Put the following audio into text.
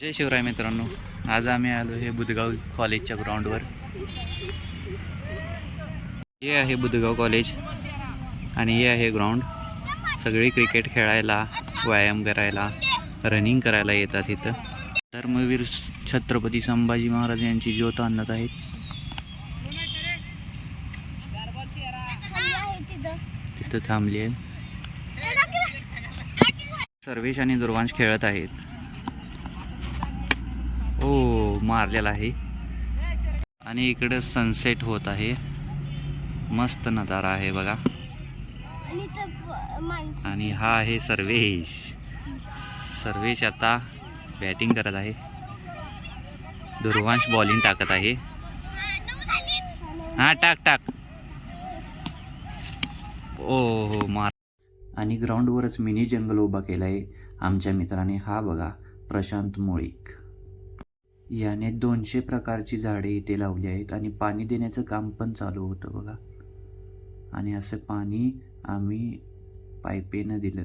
जय शिवराय मित्रांनो. आज आम्ही आलो हे बुधगाव कॉलेजच्या ग्राउंडवर. हे आहे बुधगाव कॉलेज आणि हे आहे ग्राउंड. सगळे क्रिकेट खेळायला व्यायाम करायला रनिंग करायला येतात इथं. धर्मवीर छत्रपती संभाजी महाराज यांची ज्योत आणत आहेत. तिथं थांबली आहे. सर्वेश आणि दुर्वांश खेळत आहेत. मारलेला आहे. आणि इकडे सनसेट होत आहे. मस्त नजारा आहे बघा. आणि हा आहे सर्वेश. सर्वेश आता बॅटिंग करत आहे. दुर्वांश बॉलिंग टाकत आहे. हा टाक टाक. ओ हो मार. आणि ग्राउंडवरच मिनी जंगल उभा केला आहे आमच्या मित्राने हा बघा प्रशांत मोळीक. याने दोनशे प्रकारची झाडे इथे लावली आहेत आणि पाणी देण्याचं काम पण चालू होतं बघा. आणि असं पाणी आम्ही पायपेनं दिलं.